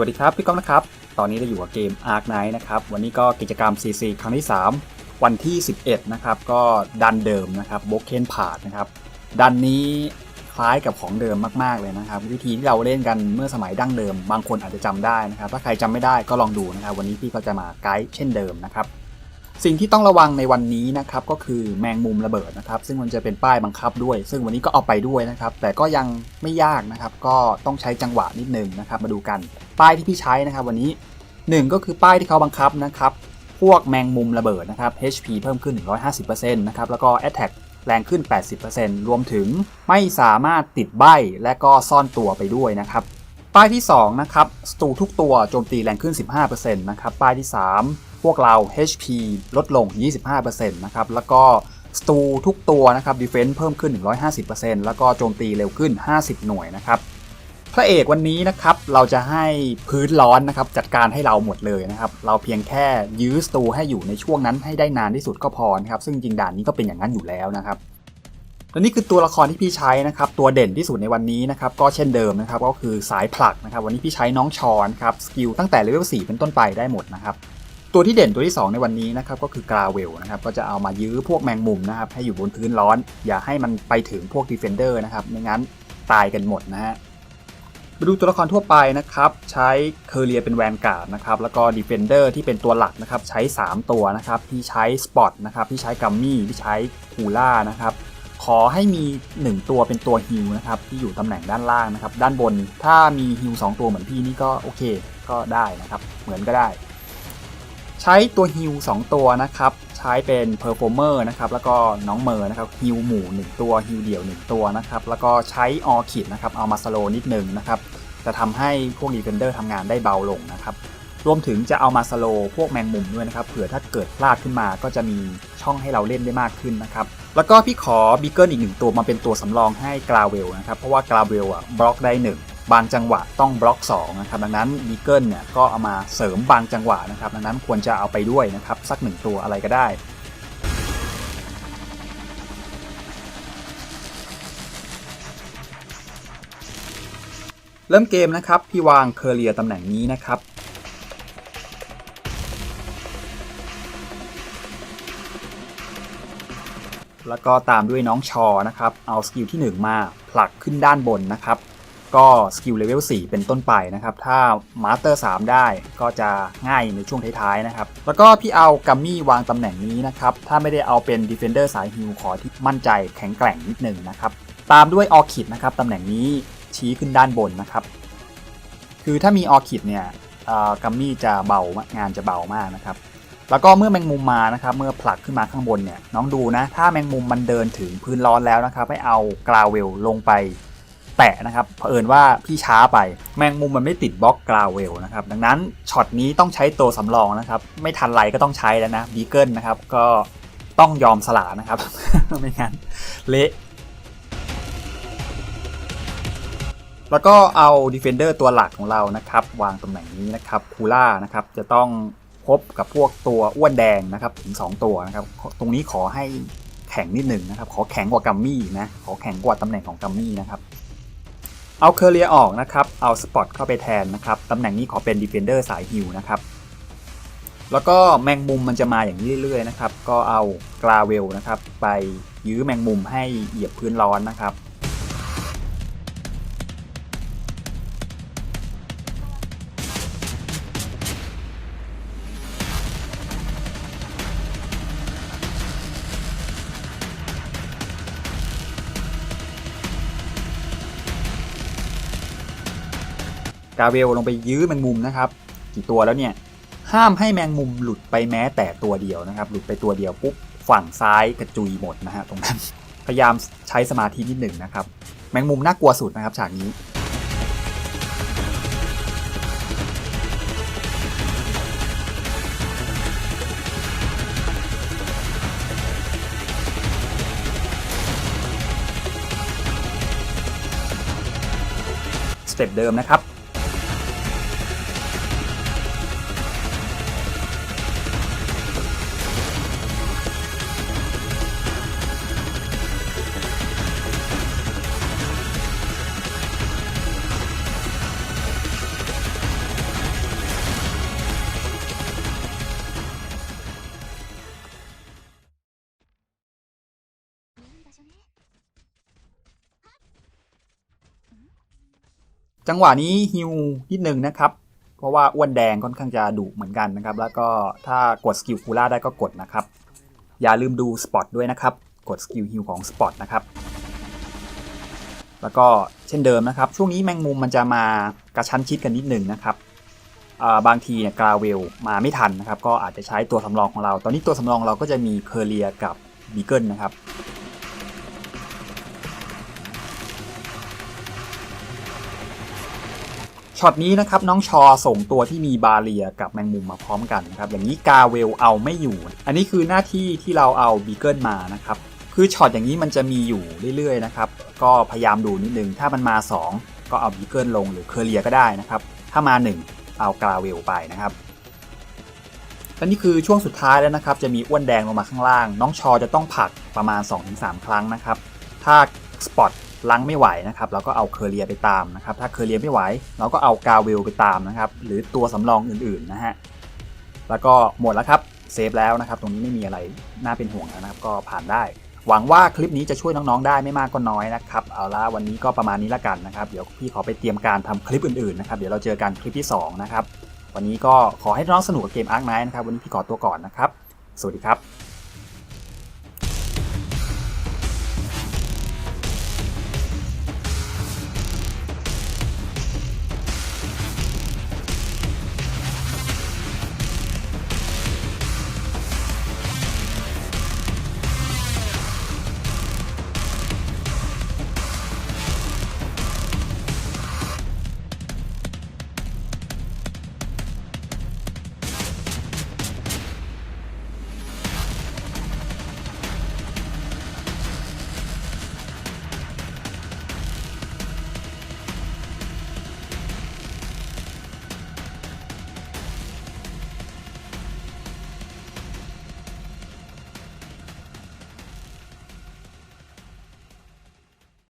วัสดีครับ พี่ก้องนะครับ ตอนนี้เราอยู่กับเกม Ark Knight นะครับ วันนี้ก็กิจกรรม CC ครั้งที่ 3 วันที่ 11 นะครับ ก็ดันเดิมนะครับโบเคนผาดนะครับ ดันนี้คล้ายกับของเดิมมาก ๆ เลยนะครับ วิธีที่เราเล่นกันเมื่อสมัยดั้งเดิม บางคนอาจจะจำได้นะครับ ถ้าใครจำไม่ได้ก็ลองดูนะครับ วันนี้พี่ก็จะมาไกด์เช่นเดิมนะครับ สิ่งที่ต้องระวังในวันนี้นะครับก็คือแมงมุมระเบิดนะครับ ซึ่งมันจะเป็นป้ายบังคับด้วย ซึ่งวันนี้ก็เอาไปด้วยนะครับ แต่ก็ยังไม่ยากนะครับ ก็ต้องใช้จังหวะนิดนึงนะครับ มาดูกันป้ายที่พี่ใช้นะครับ วันนี้หนึ่งก็คือป้ายที่เขาบังคับนะครับ พวกแมงมุมระเบิดนะครับ HP เพิ่มขึ้น 150%นะครับแล้วก็ Attack แรงขึ้น 80%รวมถึงไม่สามารถติดใบและก็ซ่อนตัวไปด้วยนะครับ ป้ายที่2นะครับสตูทุกตัวโจมตีแรงขึ้น 15%นะครับป้ายที่ 3 พวกเรา HP ลดลง 25%นะครับ แล้วก็สตูทุกตัวนะครับ Defense เพิ่มขึ้น 150%แล้วก็โจมตีเร็วขึ้น 50 หน่วยนะครับพระเอกวันนี้นะครับเราจะให้พื้นร้อนนะครับจัดการให้เราหมดเลยนะครับ เราเพียงแค่ยื้อสตูให้อยู่ในช่วงนั้นให้ได้นานที่สุดก็พอนะครับ ซึ่งจริงด่านนี้ก็เป็นอย่างนั้นอยู่แล้วนะครับและนี่คือตัวละครที่พี่ใช้นะครับตัวเด่นที่สุดในวันนี้นะครับก็เช่นเดิมนะครับก็คือสายผลักนะครับ วันนี้พี่ใช้น้องชอนครับสกิลตั้งแต่เลเวล4เป็นต้นไปได้หมดนะครับ ตัวที่เด่นตัวที่ 2 ในวันนี้นะครับก็คือกราเวลนะครับก็จะเอามายื้อพวกแมงมุมนะครับให้อยู่บนพื้นร้อน อย่าให้มันไปถึงพวกดีเฟนเดอร์นะครับไม่งั้นตายกันหมดนะฮะมาดูตัวละครทั่วไปนะครับใช้เคอเรียเป็นแวนการ์ดนะครับแล้วก็ดีเฟนเดอร์ที่เป็นตัวหลักนะครับใช้ 3 ตัวนะครับที่ใช้สปอตนะครับที่ใช้กัมมี่ที่ใช้คูล่านะครับขอให้มี 1 ตัวเป็นตัวฮิลนะครับที่อยู่ตำแหน่งด้านล่างนะครับด้านบนถ้ามีฮิล2ตัวเหมือนพี่นี่ก็โอเค ก็ได้นะครับเหมือนก็ได้ ใช้ตัวฮิล2ตัวนะครับ ใช้เป็นเพอร์ฟอร์เมอร์นะครับแล้วก็น้องเมอร์นะครับฮิลหมู่ 1 ตัวฮิลเดี่ยว 1 ตัวนะครับแล้วก็ใช้ออคิดนะครับเอามาสโลนิดนึงนะครับจะทำให้พวกดีเฟนเดอร์ทำงานได้เบาลงนะครับรวมถึงจะเอามาสโลพวกแมงมุมด้วยนะครับเผื่อถ้าเกิดพลาดขึ้นมาก็จะมีช่องให้เราเล่นได้มากขึ้นนะครับแล้วก็พี่ขอบิเกิลอีกหนึ่งตัวมาเป็นตัวสำรองให้กราเวลนะครับเพราะว่ากราเวลอะบล็อกได้หนึ่ง บางจังหวะต้องบล็อก2นะครับดังนั้นบิเกิลเนี่ยก็เอามาเสริมบางจังหวะนะครับดังนั้นควรจะเอาไปด้วยนะครับสักหนึ่งตัวอะไรก็ได้เริ่มเกมนะครับ พี่วางเคอร์เรียตำแหน่งนี้นะครับ แล้วก็ตามด้วยน้องชอนะครับ เอาสกิลที่ 1 มาผลักขึ้นด้านบนนะครับ ก็สกิลเลเวล4เป็นต้นไปนะครับ ถ้ามาสเตอร์3ได้ก็จะง่ายในช่วงท้ายๆนะครับ แล้วก็พี่เอากัมมี่วางตำแหน่งนี้นะครับ ถ้าไม่ได้เอาเป็นดีเฟนเดอร์สายฮิลขอที่มั่นใจแข็งแกร่งนิดหนึ่งนะครับ ตามด้วยออคิดนะครับตำแหน่งนี้ชี้ขึ้นด้านบนนะครับ คือถ้ามีออคิดเนี่ยกัมมี่จะเบางานจะเบามากนะครับ แล้วก็เมื่อแมงมุมมานะครับ เมื่อผลักขึ้นมาข้างบนเนี่ยน้องดูนะ ถ้าแมงมุมมันเดินถึงพื้นร้อนแล้วนะครับให้เอากราวเวลลงไป แตะนะครับเผอิญว่าพี่ช้าไปแมงมุมมันไม่ติดบล็อกกราวเวลนะครับดังนั้นช็อตนี้ต้องใช้ตัวสำรองนะครับไม่ทันไรก็ต้องใช้แล้วนะบีเกิลนะครับก็ต้องยอมสละนะครับ ไม่งั้นเละแล้วก็เอา Defender ตัวหลักของเรานะครับ วางตำแหน่งนี้นะครับคูล่านะครับจะต้องพบกับพวกตัวอ้วนแดงนะครับถึง 2 ตัวนะครับ ตรงนี้ขอให้แข็งนิดหนึ่งนะครับ ขอแข็งกว่ากัมมี่นะขอแข็งกว่าตำแหน่งของกัมมี่นะครับ เอาเคอร์เรียออกนะครับ เอาสปอตเข้าไปแทนนะครับ ตำแหน่งนี้ขอเป็นดีเฟนเดอร์สายฮิวนะครับ แล้วก็แมงมุมมันจะมาอย่างนี้เรื่อยๆนะครับ ก็เอากราเวลนะครับ ไปยื้อแมงมุมให้เหยียบพื้นร้อนนะครับ กาเวลลงไปยื้อแมงมุมนะครับ กี่ตัวแล้วเนี่ย ห้ามให้แมงมุมหลุดไปแม้แต่ตัวเดียวนะครับ หลุดไปตัวเดียวปุ๊บฝั่งซ้ายกระจุยหมดนะฮะตรงนั้น พยายามใช้สมาธินิดหนึ่งนะครับ แมงมุมน่ากลัวสุดนะครับฉากนี้สเต็ปเดิมนะครับ จังหวะนี้ฮิวนิดนึงนะครับ เพราะว่าอ้วนแดงค่อนข้างจะดุเหมือนกันนะครับ แล้วก็ถ้ากดสกิลฟูล่าได้ก็กดนะครับ อย่าลืมดูสปอตด้วยนะครับ กดสกิลฮิวของสปอตนะครับ แล้วก็เช่นเดิมนะครับ ช่วงนี้แมงมุมมันจะมากระชั้นชิดกันนิดหนึ่งนะครับบางทีเนี่ยกราเวลมาไม่ทันนะครับ ก็อาจจะใช้ตัวสำรองของเรา ตอนนี้ตัวสำรองเราก็จะมีเคอร์เรียกับบีเกิลนะครับ ช็อตนี้นะครับน้องชอส่งตัวที่มีบาเรียกับแมงมุมมาพร้อมกันนะครับอย่างนี้กาเวลเอาไม่อยู่ อันนี้คือหน้าที่ที่เราเอาบีเกิลมานะครับคือช็อตอย่างนี้มันจะมีอยู่เรื่อยๆนะครับก็พยายามดูนิดนึงถ้ามันมา 2 ก็เอาบีเกิลลงหรือเคอเรียก็ได้นะครับถ้ามา 1 เอากาเวลไปนะครับและนี่คือช่วงสุดท้ายแล้วนะครับจะมีอ้วนแดงลงมาข้างล่าง น้องชอจะต้องผลักประมาณ 2-3 ครั้งนะครับถ้าสปอต ลังไม่ไหวนะครับเราก็เอาเคอร์เรียไปตามนะครับ ถ้าเคอร์เรียไม่ไหว เราก็เอากาเวลไปตามนะครับ หรือตัวสำรองอื่นๆนะฮะแล้วก็หมดแล้วครับเซฟแล้วนะครับ ตรงนี้ไม่มีอะไรน่าเป็นห่วงแล้วนะครับก็ผ่านได้ หวังว่าคลิปนี้จะช่วยน้องๆได้ไม่มากก็น้อยนะครับเอาละวันนี้ก็ประมาณนี้ละกันนะครับ เดี๋ยวพี่ขอไปเตรียมการทำคลิปอื่นๆนะครับเดี๋ยวเราเจอกันคลิปที่สองนะครับวันนี้ก็ขอให้น้องสนุกกับเกมอาร์คไนนะครับวันนี้พี่ขอตัวก่อนนะครับ สวัสดีครับ